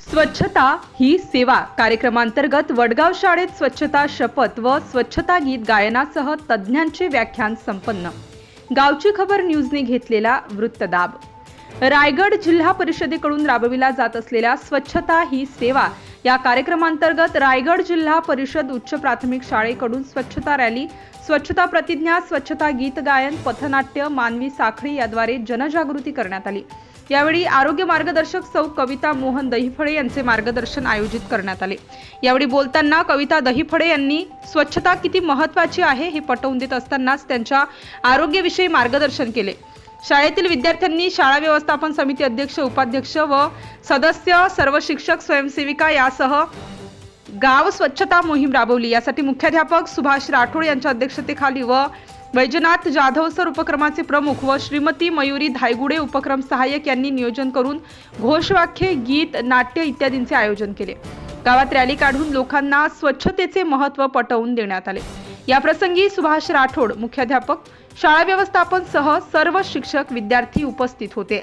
स्वच्छता ही सेवा कार्यक्रमांतर्गत वडगाव शाळेत स्वच्छता शपथ व स्वच्छता गीत गायनासह तज्ज्ञांचे व्याख्यान संपन्न. गावची खबर न्यूजने घेतलेला वृत्तदाब. रायगड जिल्हा परिषदेकडून राबविला जात असलेल्या स्वच्छता ही सेवा या कार्यक्रमांतर्गत रायगड जिल्हा परिषद उच्च प्राथमिक शाळेकडून स्वच्छता रॅली स्वच्छता प्रतिज्ञा स्वच्छता गीत गायन पथनाट्य मानवी साखळी याद्वारे जनजागृती करण्यात आली. यावेळी आरोग्य मार्गदर्शक सौ कविता मोहन दहिफळे यांचे मार्गदर्शन आयोजित करण्यात आले. यावेळी बोलताना कविता दहिफळे यांनी स्वच्छता किती महत्वाची आहे हे पटवून देत असतानाच त्यांच्या आरोग्याविषयी मार्गदर्शन केले. शाळेतील विद्यार्थ्यांनी शाळा व्यवस्थापन समिती अध्यक्ष उपाध्यक्ष व सदस्य सर्व शिक्षक स्वयंसेविका यासह गाव स्वच्छता मोहीम राबवली. यासाठी मुख्याध्यापक सुभाष राठोड यांच्या अध्यक्षतेखाली व वैजनाथ जाधव सर उपक्रमाचे प्रमुख व श्रीमती मयुरी धायगुडे उपक्रम सहाय्यक यांनी नियोजन करून घोषवाक्ये गीत नाट्य इत्यादींचे आयोजन केले. गावात रॅली काढून लोकांना स्वच्छतेचे महत्त्व पटवून देण्यात आले. याप्रसंगी सुभाष राठोड मुख्याध्यापक शाळा व्यवस्थापन सह सर्व शिक्षक विद्यार्थी उपस्थित होते.